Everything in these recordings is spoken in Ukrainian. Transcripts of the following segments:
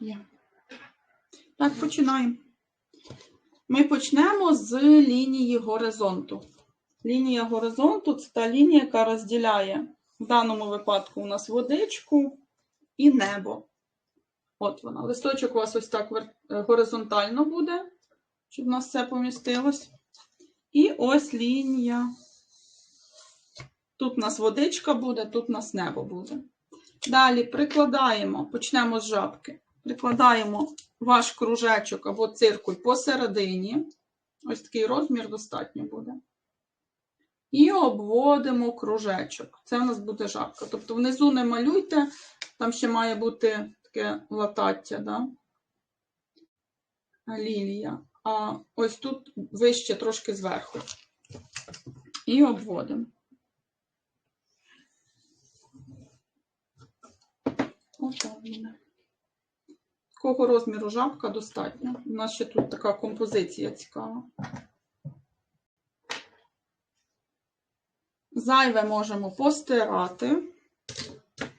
Є. Так, починаємо. Ми почнемо з лінії горизонту. Лінія горизонту це та лінія, яка розділяє в даному випадку у нас водичку і небо. От вона. Листочок у вас ось так е, горизонтально буде, щоб у нас все помістилось. І ось лінія. Тут у нас водичка буде, тут у нас небо буде. Далі прикладаємо, почнемо з жабки. Прикладаємо ваш кружечок або циркуль посередині. Ось такий розмір достатньо буде. І обводимо кружечок. Це у нас буде жабка. Тобто внизу не малюйте, там ще має бути таке латаття, да? лілія. А ось тут вище трошки зверху. І обводимо. Отак буде. Такого розміру жабка достатньо. У нас ще тут така композиція цікава. Зайве можемо постирати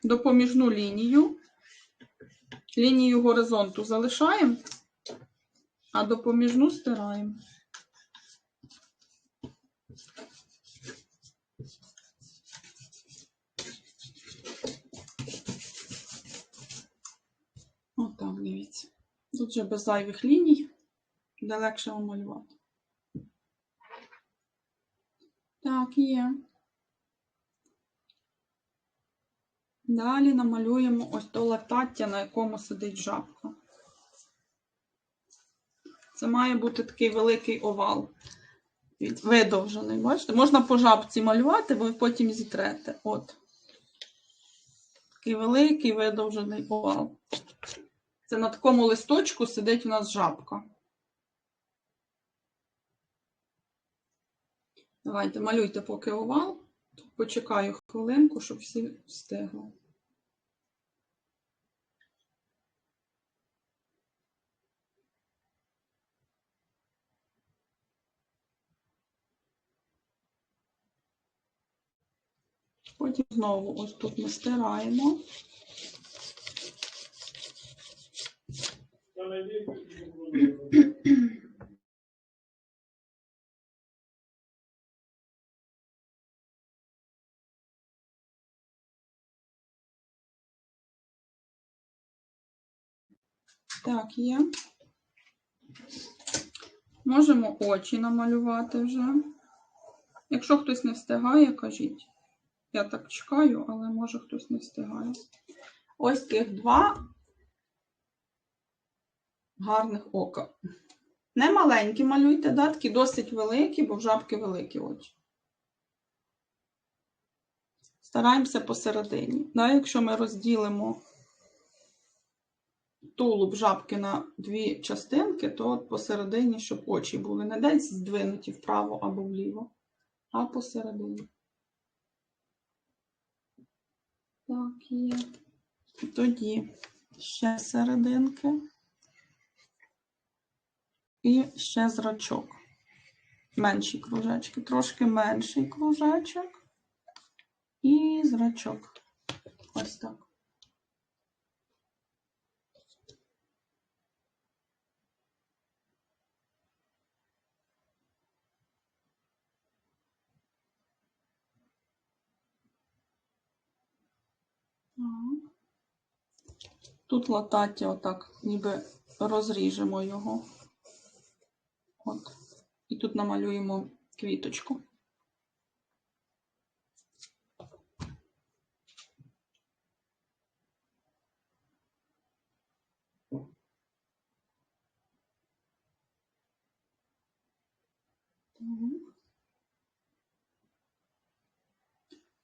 допоміжну лінію. Лінію горизонту залишаємо, а допоміжну стираємо. Отак, дивіться. Тут вже без зайвих ліній, де легше вам малювати. Так, є. Далі намалюємо ось то латаття, на якому сидить жабка. Це має бути такий великий овал. Видовжений. Бачите? Можна по жабці малювати, ви потім зітрете. От. Такий великий видовжений овал. Це на такому листочку сидить у нас жабка. Давайте малюйте поки овал. Почекаю хвилинку, щоб всі встигли. Потім знову ось тут ми стираємо. Так, є. Можемо очі намалювати вже. Якщо хтось не встигає, кажіть. Я так чекаю, але може хтось не встигає. Ось тих два гарних ока. Не маленькі малюйте, да? такі досить великі, бо в жабки великі очі. Стараємося посередині. Да? Якщо ми розділимо тулуб жабки на дві частинки, то от посередині, щоб очі були не десь здвинуті вправо або вліво, а посередині. Так, є. Тоді ще серединки. І ще зрачок. Менші кружечки, трошки менший кружечок. І зрачок. Ось так. Тут латаття отак, ніби розріжемо його. Тут намалюємо квіточку.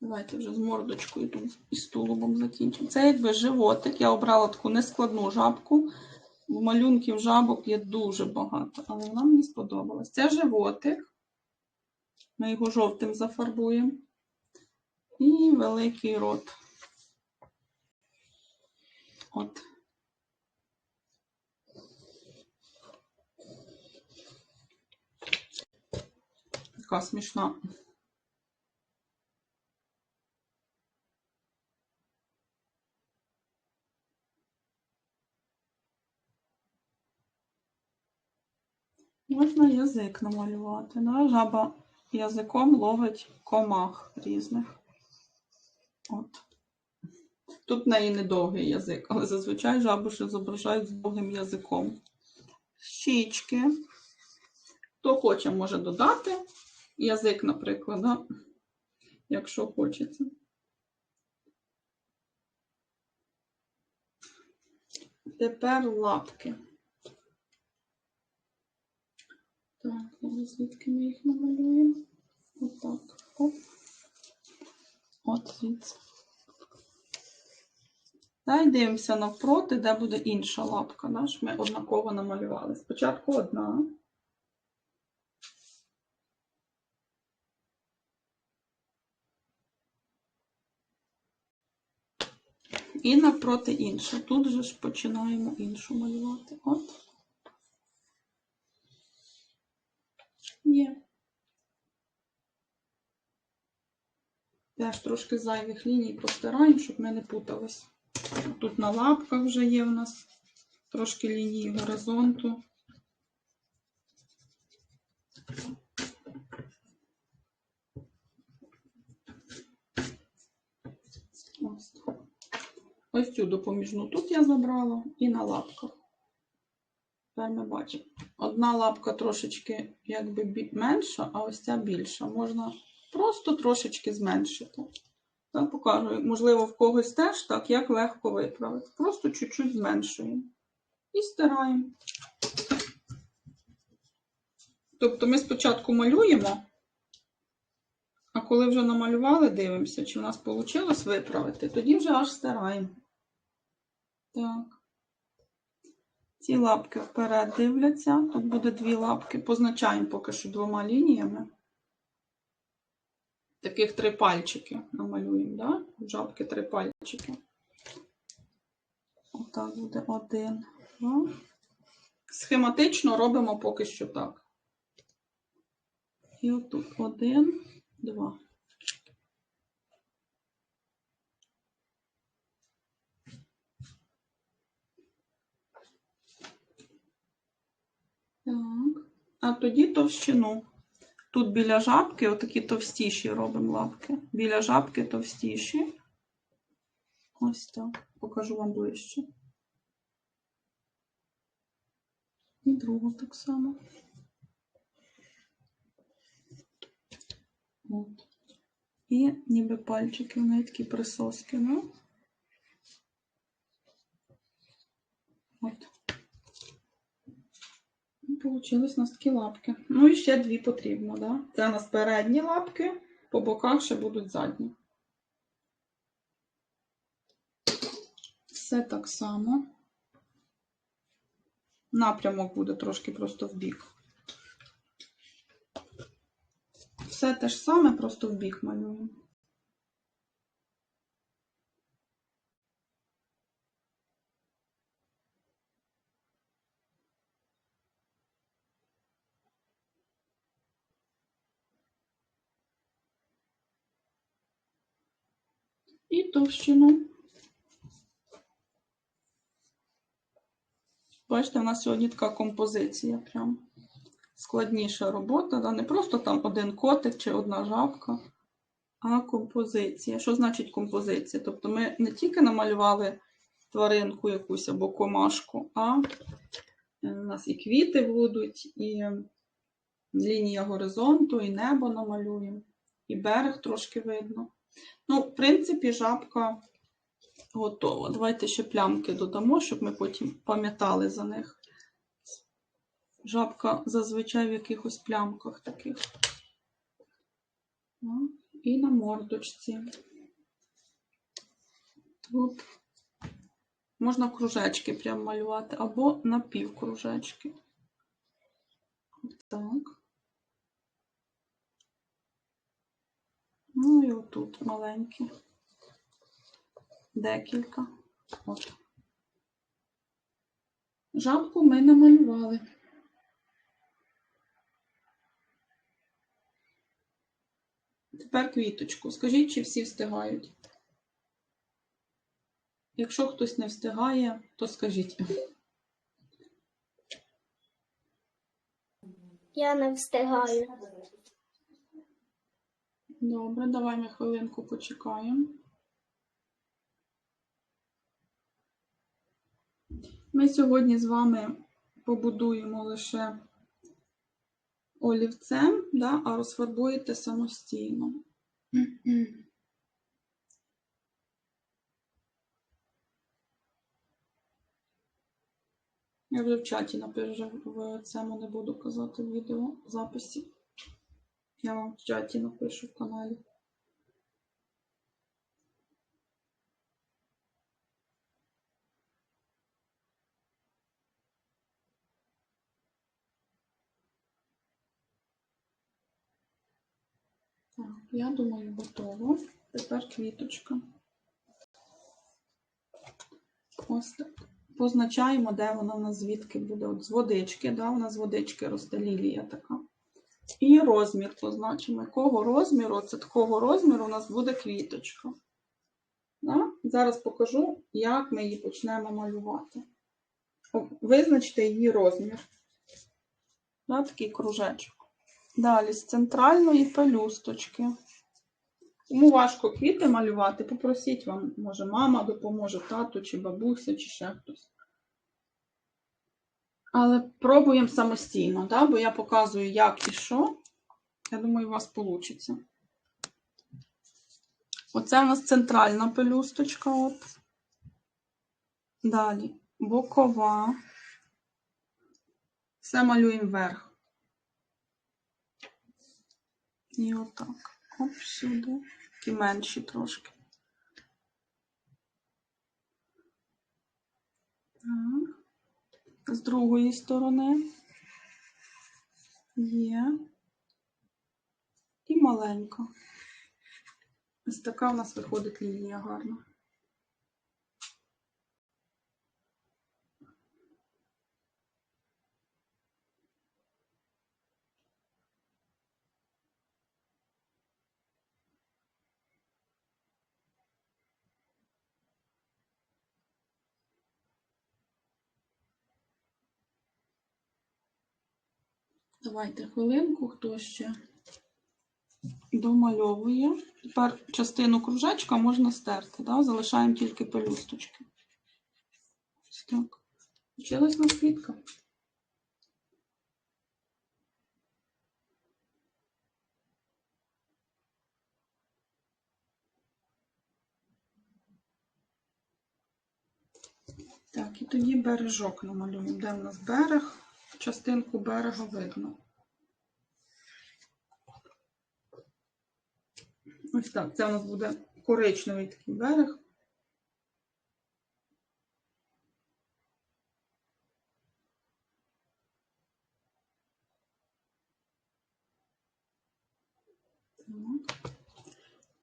Давайте вже з мордочкою і з тулубом закінчимо. Це якби животик. Я обрала таку нескладну жабку. Малюнків жабок є дуже багато, але вона мені сподобалась. Це животик. Ми його жовтим зафарбуємо. І великий рот. От. Така смішна. Можна язик намалювати. Да? Жаба язиком ловить комах різних. От. Тут в неї недовгий язик, але зазвичай жабу ще зображають з довгим язиком. Щічки. Хто хоче, може додати язик, наприклад, да? якщо хочеться. Тепер лапки. Так, зараз звідки ми їх намалюємо? Отак. Оп. От звідси. Дай дивимося навпроти, де буде інша лапка. Да? Ми однаково намалювали. Спочатку одна. І навпроти інша. Тут же ж починаємо іншу малювати. От. Є. Теж трошки зайвих ліній постираємо, щоб ми не путались. Тут на лапках вже є в нас трошки лінії горизонту. Ось. Ось цю допоміжну тут я забрала і на лапках. Тепер ми бачимо. Одна лапка трошечки якби менша, а ось ця більша. Можна просто трошечки зменшити. Так, покажу, можливо, в когось теж так, як легко виправити. Просто чуть-чуть зменшуємо. І стираємо. Тобто ми спочатку малюємо, а коли вже намалювали, дивимося, чи в нас вийшло виправити, тоді вже аж стираємо. Так. Ці лапки вперед дивляться. Тут буде дві лапки. Позначаємо поки що двома лініями. Таких три пальчики намалюємо, да? Жабки три пальчики. Отак буде один, два. Схематично робимо поки що так. І отут один, два. Так. А тоді товщину. Тут біля жабки отакі товстіші робимо лапки. Біля жабки товстіші. Ось так. Покажу вам ближче. І другу так само. От. І ніби пальчики, вони такі присоски, ну. От. І Получились у нас такі лапки. Ну і ще дві потрібно, да? Це у нас передні лапки, по боках ще будуть задні. Все так само. Напрямок буде трошки просто в бік. Все те ж саме, просто в бік малюємо. І товщину. Бачите, у нас сьогодні така композиція прям складніша робота. Да? Не просто там один котик чи одна жабка, а композиція. Що значить композиція? Тобто ми не тільки намалювали тваринку якусь або комашку, а е, у нас і квіти будуть, і лінія горизонту, і небо намалюємо, і берег трошки видно. Ну, в принципі, жабка готова. Давайте ще плямки додамо, щоб ми потім пам'ятали за них. Жабка зазвичай в якихось плямках таких. Ну, І на мордочці. Тут можна кружечки прям малювати, або напівкружечки. Так. Ну і отут маленькі. Декілька. От. Жабку ми намалювали. Тепер квіточку. Скажіть, чи всі встигають? Якщо хтось не встигає, то скажіть. Я не встигаю. Добре, давай ми хвилинку почекаємо. Ми сьогодні з вами побудуємо лише олівцем, да, а розфарбуєте самостійно. Я вже в чаті напишу, в цьому не буду казати в відео записі. Я вам в чаті напишу в каналі. Я думаю, готово. Тепер квіточка. Ось так. Позначаємо, де вона в нас звідки буде. От з водички, да, у нас з водички росте лілія така. І розмір позначимо. Якого розміру, це такого розміру у нас буде квіточка. Да? Зараз покажу, як ми її почнемо малювати. Визначте її розмір. Да, такий кружечок. Далі з центральної пелюсточки. Кому важко квіти малювати, попросіть вам, може, мама допоможе, тато чи бабуся, чи ще хтось. Але пробуємо самостійно, да? бо я показую, як і що. Я думаю, у вас вийде. Оце у нас центральна пелюсточка. От. Далі бокова. Все малюємо вверх. І отак. Оп, сюди. Такі менші трошки. Так. З другої сторони є. І маленько. Ось така у нас виходить лінія гарна. Давайте хвилинку, хто ще домальовує. Тепер частину кружечка можна стерти, да? залишаємо тільки пелюсточки. Ось так. Вчилась на квітка. Так, і тоді бережок намалюємо. Де в нас берег? Частинку берега видно. Ось так, це у нас буде коричневий такий берег.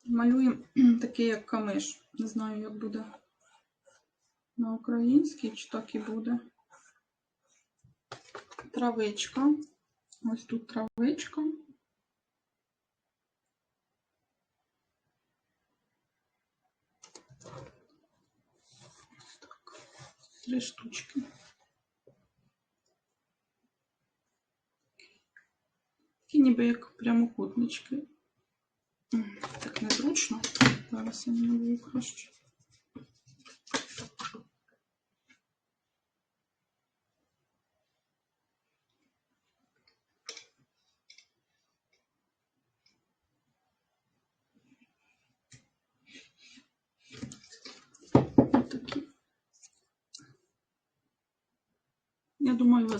Малюємо такий, як камиш. Не знаю, як буде на українській, чи так і буде. Травичка. Ось тут травичка. Ось так. Три штучки. Такі ніби як прямокутнички. Так незручно. Зараз я малюю краще.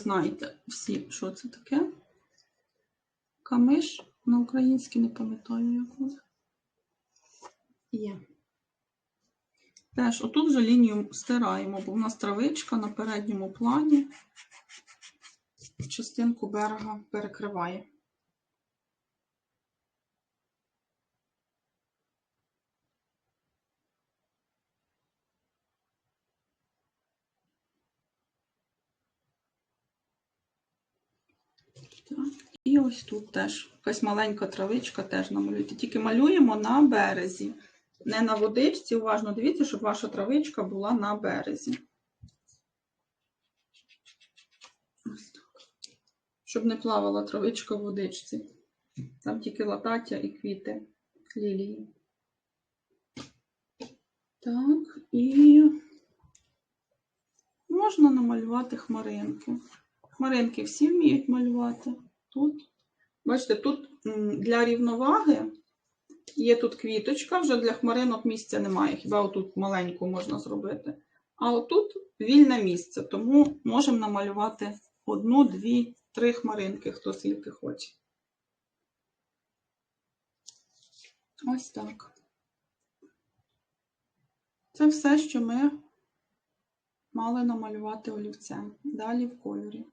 Знаєте всі, що це таке. Камиш на українській не пам'ятаю, як воно. Є. Теж отут вже лінію стираємо, бо в нас травичка на передньому плані частинку берега перекриває. І ось тут теж якась маленька травичка теж намалюйте. Тільки малюємо на березі. Не на водичці, уважно дивіться, щоб ваша травичка була на березі. Ось так. щоб не плавала травичка в водичці. Там тільки латаття і квіти лілії. Так, і можна намалювати хмаринки. Хмаринки всі вміють малювати. Тут, бачите, тут для рівноваги є тут квіточка, вже для хмаринок місця немає. Хіба отут маленьку можна зробити. А отут вільне місце, тому можемо намалювати одну, дві, три хмаринки, хто скільки хоче. Ось так. Це все, що ми мали намалювати олівцем. Далі в кольорі.